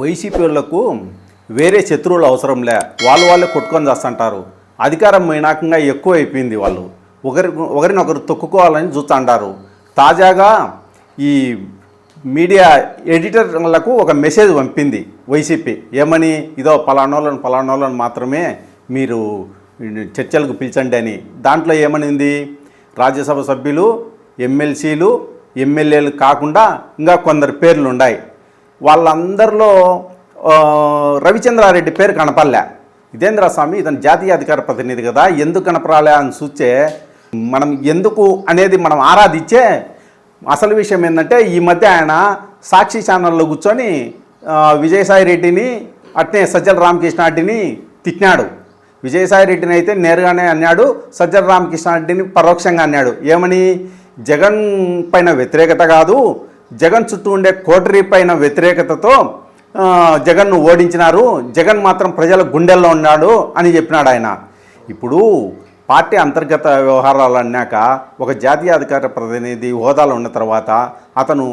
YCP వాళ్ళకు వేరే శత్రువులు అవసరంలే వాళ్ళు వాళ్ళే కొట్టుకొని చేస్తుంటారు. అధికారం మైనాకంగా ఎక్కువ అయిపోయింది వాళ్ళు. ఒకరి ఒకరినొకరు తొక్కుకోవాలని చూస్తుంటారు. తాజాగా ఈ మీడియా ఎడిటర్లకు ఒక మెసేజ్ పంపింది వైసీపీ. ఏమని? ఇదో పలానోళ్ళని పలానోళ్ళని మాత్రమే మీరు చర్చలకు పిలిచండి అని. దాంట్లో ఏమనింది? రాజ్యసభ సభ్యులు ఎమ్మెల్సీలు ఎమ్మెల్యేలు కాకుండా ఇంకా కొందరు పేర్లు ఉన్నాయి వాళ్ళందరిలో రవిచంద్రారెడ్డి పేరు కనపడలే. ఇదేంద్ర స్వామి? ఇతను జాతీయ అధికార ప్రతినిధి కదా. ఎందుకు కనపరాలే అని చూస్తే మనం ఎందుకు అనేది మనం ఆరాధించే అసలు విషయం ఏంటంటే ఈ మధ్య ఆయన సాక్షి ఛానల్లో కూర్చొని విజయసాయి రెడ్డిని అట్నే సజ్జల రామకృష్ణారెడ్డిని తిట్టినాడు. విజయసాయి రెడ్డిని అయితే నేరుగానే అన్నాడు సజ్జల రామకృష్ణారెడ్డిని పరోక్షంగా అన్నాడు. ఏమని? జగన్ పైన వ్యతిరేకత కాదు జగన్ చుట్టూ ఉండే కోటరీ పైన వ్యతిరేకతతో జగన్ను ఓడించినారు. జగన్ మాత్రం ప్రజల గుండెల్లో ఉన్నాడు అని చెప్పినాడు ఆయన. ఇప్పుడు పార్టీ అంతర్గత వ్యవహారాలు అన్నాక ఒక జాతీయ అధికార ప్రతినిధి హోదాలో ఉన్న తర్వాత అతను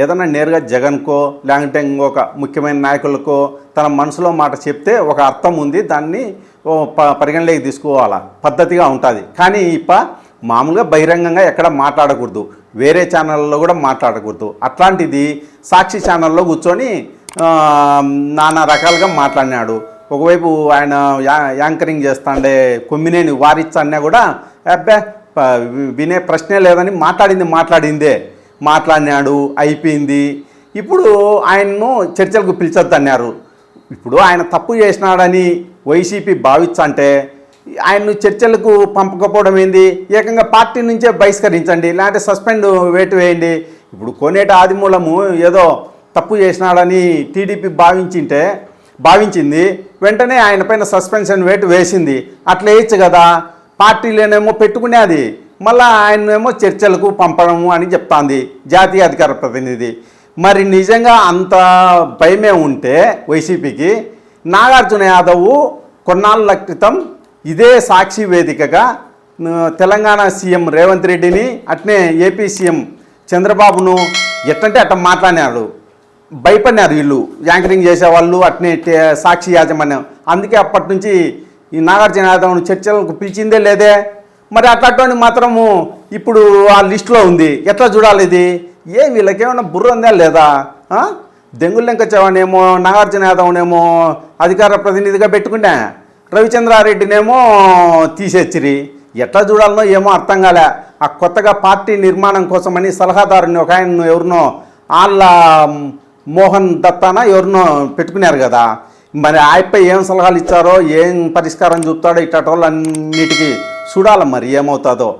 ఏదైనా నేరుగా జగన్కో లేకుంటే ఇంకొక ముఖ్యమైన నాయకులకో తన మనసులో మాట చెప్తే ఒక అర్థం ఉంది. దాన్ని ప పరిగణలోకి తీసుకోవాలా? పద్ధతిగా ఉంటుంది. కానీ ఇప్ప మామూలుగా బహిరంగంగా ఎక్కడ మాట్లాడకూడదు. వేరే ఛానళ్ళలో కూడా మాట్లాడకూడదు. అట్లాంటిది సాక్షి ఛానల్లో కూర్చొని నానా రకాలుగా మాట్లాడినాడు. ఒకవైపు ఆయన యా యాంకరింగ్ చేస్తాండే కొమ్మినేని వారిచ్చన్నా కూడా అబ్బే వినే ప్రశ్నే లేదని మాట్లాడింది మాట్లాడిందే. మాట్లాడినాడు అయిపోయింది. ఇప్పుడు ఆయన్ను చర్చలకు పిలిచొద్దన్నారు. ఇప్పుడు ఆయన తప్పు చేసినాడని వైసీపీ భావించంటే ఆయన్ను చర్చలకు పంపకపోవడం ఏంది? ఏకంగా పార్టీ నుంచే బహిష్కరించండి లేదంటే సస్పెండ్ వేటు వేయండి. ఇప్పుడు కోనేటి ఆదిమూలము ఏదో తప్పు చేసినాడని టీడీపీ భావించింటే భావించింది వెంటనే ఆయన పైన సస్పెన్షన్ వేటు వేసింది. అట్లా వేయచ్చు కదా? పార్టీలోనేమో పెట్టుకునేది మళ్ళీ ఆయనేమో చర్చలకు పంపడము అని చెప్తాంది జాతీయ అధికార ప్రతినిధి. మరి నిజంగా అంత భయమే ఉంటే వైసీపీకి నాగార్జున యాదవ్ కొన్నాళ్ళ క్రితం ఇదే సాక్షి వేదికగా తెలంగాణ సీఎం రేవంత్ రెడ్డిని అట్నే ఏపీ సీఎం చంద్రబాబును ఎట్టంటే అట్ట మాట్లాడినారు భయపడినారు వీళ్ళు. యాంకరింగ్ చేసేవాళ్ళు అట్నే సాక్షి యాజమాన్యం. అందుకే అప్పటి నుంచి ఈ నాగార్జున యాదవ్ను చర్చలకు పిలిచిందే లేదే. మరి అట్లాంటి మాత్రము ఇప్పుడు ఆ లిస్టులో ఉంది. ఎట్లా చూడాలి ఇది? ఏ వీళ్ళకేమైనా బుర్ర ఉందా లేదా? ఆ? దెంగులెంక చవనేమో నాగార్జున యాదవ్నేమో అధికార ప్రతినిధిగా పెట్టుకుంటే రవిచంద్రారెడ్డినేమో తీసేచ్చిరి. ఎట్లా చూడాలనో ఏమో అర్థం కాలే. ఆ కొత్తగా పార్టీ నిర్మాణం కోసమని సలహాదారుని ఒక ఆయన ఎవరినో వాళ్ళ మోహన్ దత్తాన ఎవరినో పెట్టుకున్నారు కదా. మరి ఆయపై ఏం సలహాలు ఇచ్చారో ఏం పరిష్కారం చూపుతాడో ఇట్టటోళ్ళన్నిటికీ చూడాలి మరి ఏమవుతుందో.